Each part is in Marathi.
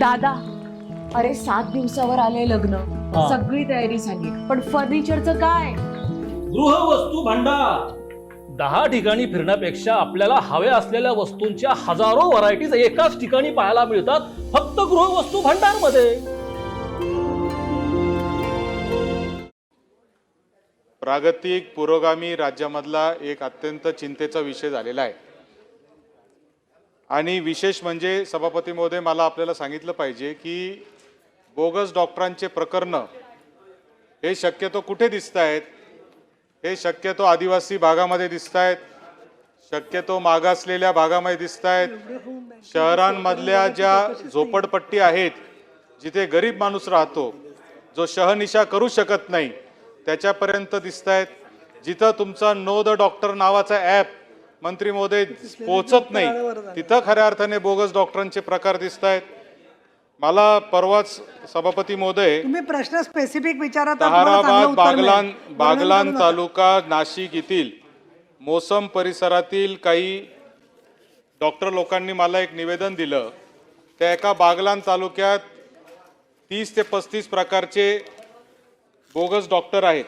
दादा अरे सात दिवसावर आले लग्न. हा. सगळी तयारी झाली. पण फर्निचरचं काय? गृहवस्तू भांडार. दहा ठिकाणी फिरण्यापेक्षा आपल्याला हव्या असलेल्या वस्तूंच्या हजारो व्हरायटीज एकाच ठिकाणी पाहायला मिळतात फक्त गृहवस्तू भांडारमध्ये प्रागतिक पुरोगामी राज्यामधला एक अत्यंत चिंतेचा विषय झालेला आहे. आणि विशेष म्हणजे सभापती महोदय मला आपल्याला सांगितलं पाहिजे की बोगस डॉक्टरांचे प्रकरणं हे शक्यतो कुठे दिसत आहेत हे शक्यतो आदिवासी भागामध्ये दिसत आहेत शक्यतो मागासलेल्या भागामध्ये दिसत आहेत शहरांमधल्या ज्या झोपडपट्टी आहेत जिथे गरीब माणूस राहतो जो शहनिशा करू शकत नाही त्याच्यापर्यंत दिसत आहेत जिथं तुमचा नो द डॉक्टर नावाचा ॲप मंत्री महोदय पोहोचत नाही तिथं खऱ्या अर्थाने बोगस डॉक्टरांचे प्रकार दिसत आहेत मला परवाच सभापती तुम्ही प्रश्न स्पेसिफिक विचारा तर तुम्हाला चांगलं ताहाराबाद उत्तर मिळेल. बागलान बागलान. तालुका नाशिक येथील मोसम परिसरातील काही डॉक्टर लोकांनी मला एक निवेदन दिलं त्या एका बागलान तालुक्यात तीस ते पस्तीस प्रकारचे बोगस डॉक्टर आहेत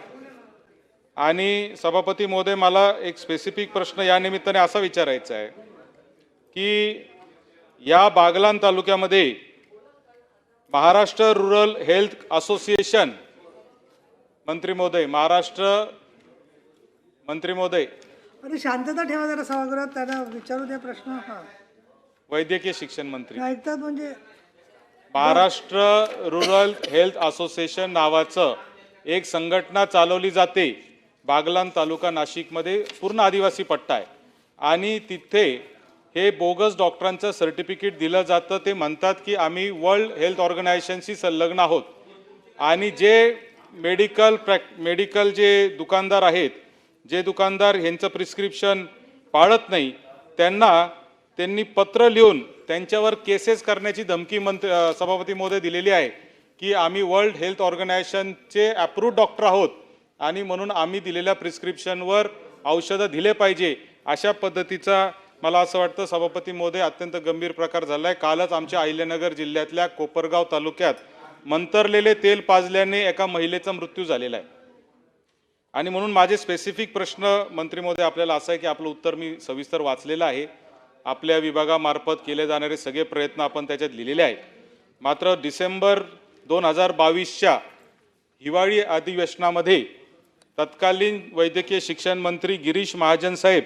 आणि सभापती महोदय मला एक स्पेसिफिक प्रश्न या निमित्ताने असा विचारायचा आहे की या बागलान तालुक्यामध्ये महाराष्ट्र रुरल हेल्थ असोसिएशन मंत्री महोदय महाराष्ट्र मंत्री महोदय. अरे शांतता ठेवा जरा सभागृहात त्यांना विचारू द्या प्रश्न. हा. वैद्यकीय शिक्षण मंत्री. ऐकतात म्हणजे महाराष्ट्र रुरल हेल्थ असोसिएशन नावाचं एक संघटना चालवली जाते. बागलान तालुका नाशिकमध्ये पूर्ण आदिवासी पट्टा आहे. आणि तिथे हे बोगस डॉक्टरांचं सर्टिफिकेट दिलं जातं. ते म्हणतात की आम्ही वर्ल्ड हेल्थ ऑर्गनायझेशनशी संलग्न आहोत. आणि जे मेडिकल प्रॅक मेडिकल जे दुकानदार आहेत जे दुकानदार ह्यांचं प्रिस्क्रिप्शन पाळत नाही त्यांना त्यांनी पत्र लिहून त्यांच्यावर केसेस करण्याची धमकी मंत्र सभापती महोदय दिलेली आहे की आम्ही वर्ल्ड हेल्थ ऑर्गनायझेशनचे अप्रूव्ह डॉक्टर आहोत. आणि म्हणून आम्ही दिलेल्या प्रिस्क्रिप्शनवर औषधं दिले पाहिजे अशा पद्धतीचा मला असं वाटतं सभापती महोदय अत्यंत गंभीर प्रकार झाला आहे कालच आमच्या अहिल्यानगर जिल्ह्यातल्या कोपरगाव तालुक्यात मंतरलेले तेल पाजल्याने एका महिलेचा मृत्यू झालेला आहे. आणि म्हणून माझे स्पेसिफिक प्रश्न मंत्री महोदय आपल्याला असं आहे की आपलं उत्तर मी सविस्तर वाचलेलं आहे. आपल्या विभागामार्फत केले जाणारे सगळे प्रयत्न आपण त्याच्यात लिहिलेले आहेत. मात्र डिसेंबर दोन हजार बावीसच्या हिवाळी अधिवेशनामध्ये तत्कालीन वैद्यकीय शिक्षण मंत्री गिरीश महाजन साहेब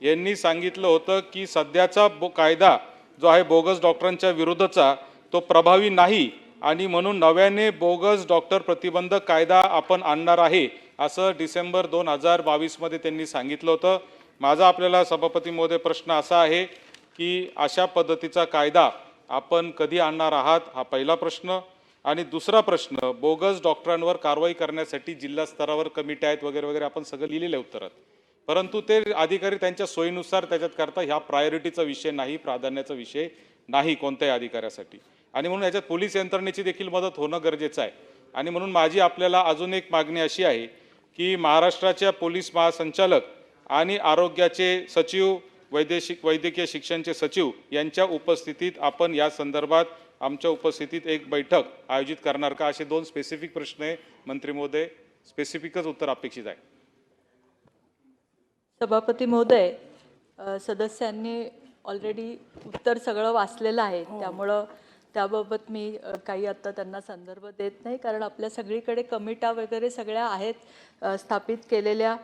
यांनी सांगितलं होतं की सध्याचा बो कायदा जो आहे बोगस डॉक्टरांच्या विरोधाचा तो प्रभावी नाही आणि म्हणून नव्याने बोगस डॉक्टर प्रतिबंधक कायदा आपण आणणार आहे असं डिसेंबर दोन हजार बावीसमध्ये त्यांनी सांगितलं होतं. माझा आपल्याला सभापती महोदय प्रश्न असा आहे की अशा पद्धतीचा कायदा आपण कधी आणणार आहात? हा पहिला प्रश्न. आणि दुसरा प्रश्न बोगस डॉक्टरांवर कारवाई करण्यासाठी जिल्हा स्तरावर कमिट्या आहेत वगैरे वगैरे आपण सगळं लिहिलेलं आहे उत्तरात. परंतु ते अधिकारी त्यांच्या सोयीनुसार त्याच्यात करता ह्या प्रायोरिटीचा विषय नाही प्राधान्याचा विषय नाही कोणत्याही अधिकाऱ्यासाठी. आणि म्हणून याच्यात पोलीस यंत्रणेची देखील मदत होणं गरजेचं आहे. आणि म्हणून माझी आपल्याला अजून एक मागणी अशी आहे की महाराष्ट्राच्या पोलीस महासंचालक आणि आरोग्याचे सचिव वैदेशिक वैद्यकीय शिक्षणचे सचिव यांच्या उपस्थितीत आपण या संदर्भात आमच्या उपस्थितीत एक बैठक आयोजित करणार का असे दोन स्पेसिफिक प्रश्न आहे. मंत्री महोदय स्पेसिफिकच उत्तर अपेक्षित आहे. सभापती महोदय सदस्यांनी ऑलरेडी उत्तर सगळं वाचलेलं आहे. त्यामुळं त्याबाबत मी काही आत्ता त्यांना संदर्भ देत नाही. कारण आपल्या सगळीकडे कमिटा वगैरे सगळ्या आहेत स्थापित केलेल्या.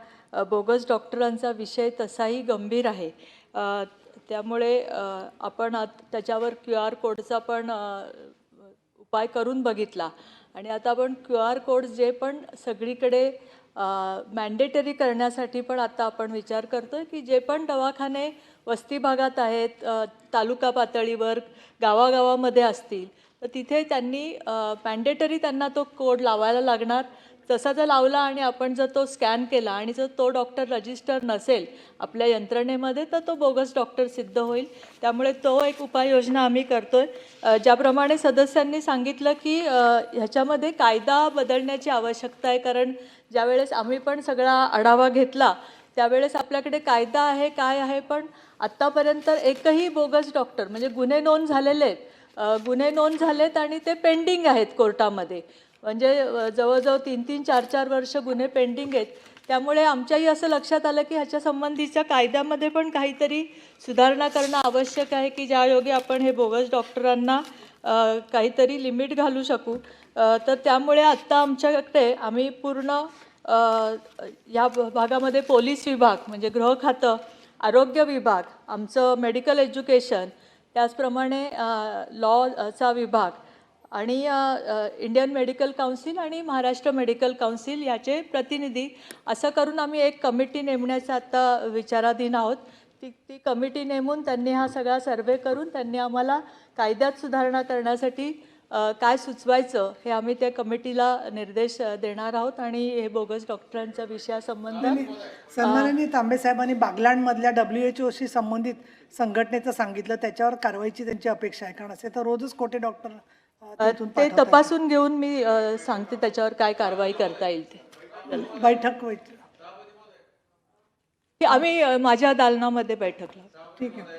बोगस डॉक्टरांचा विषय तसाही गंभीर आहे. त्यामुळे आपण आत- त्याच्यावर क्यू आर कोडचा पण उपाय करून बघितला. आणि आता आपण क्यू आर कोड जे पण सगळीकडे मॅन्डेटरी करण्यासाठी पण आता आपण विचार करतो आहे की जे पण दवाखाने वस्ती भागात आहेत तालुका पातळीवर गावागावामध्ये असतील तर तिथे त्यांनी मॅन्डेटरी त्यांना तो कोड लावायला लागणार. तसा जर लावला आणि आपण जर तो स्कॅन केला आणि जर तो डॉक्टर रजिस्टर नसेल आपल्या यंत्रणेमध्ये तर तो बोगस डॉक्टर सिद्ध होईल. त्यामुळे तो एक उपाययोजना आम्ही करतोय. आहे ज्याप्रमाणे सदस्यांनी सांगितलं की ह्याच्यामध्ये कायदा बदलण्याची आवश्यकता आहे. कारण ज्यावेळेस आम्ही पण सगळा आढावा घेतला त्यावेळेस आपल्याकडे कायदा आहे काय आहे पण आत्तापर्यंत एकही बोगस डॉक्टर म्हणजे गुन्हे नोंद झालेले आहेत. गुन्हे नोंद झालेत आणि ते पेंडिंग आहेत कोर्टामध्ये. म्हणजे जवळजवळ तीन तीन चार चार वर्ष गुन्हे पेंडिंग आहेत. त्यामुळे आमच्याही असं लक्षात आलं की ह्याच्या संबंधीच्या कायद्यामध्ये पण काहीतरी सुधारणा करणं आवश्यक आहे की ज्यायोगे आपण हे बोगस डॉक्टरांना काहीतरी लिमिट घालू शकू. तर त्यामुळे आत्ता आमच्याकडे आम्ही पूर्ण या भागामध्ये पोलीस विभाग म्हणजे गृह खातं आरोग्य विभाग आमचं मेडिकल एज्युकेशन त्याचप्रमाणे लॉचा विभाग आणि इंडियन मेडिकल काउन्सिल आणि महाराष्ट्र मेडिकल काउन्सिल याचे प्रतिनिधी. असं करून आम्ही एक कमिटी नेमण्याचा आत्ता विचाराधीन आहोत. ती ती कमिटी नेमून त्यांनी हा सगळा सर्वे करून त्यांनी आम्हाला कायद्यात सुधारणा करण्यासाठी काय सुचवायचं हे आम्ही त्या कमिटीला निर्देश देणार आहोत आणि हे बोगस डॉक्टरांच्या विषयासंबंध सन्माननीय तांबे साहेबांनी बागलांडमधल्या डब्ल्यू एच ओशी संबंधित संघटनेचं सांगितलं त्याच्यावर कारवाईची त्यांची अपेक्षा आहे. कारण असे तर रोजच कोटे डॉक्टर ते. तपासून घेऊन मी सांगते त्याच्यावर काय कारवाई करता येईल ते. बैठक आम्ही माझ्या दालनामध्ये बैठक लावू ठीक आहे.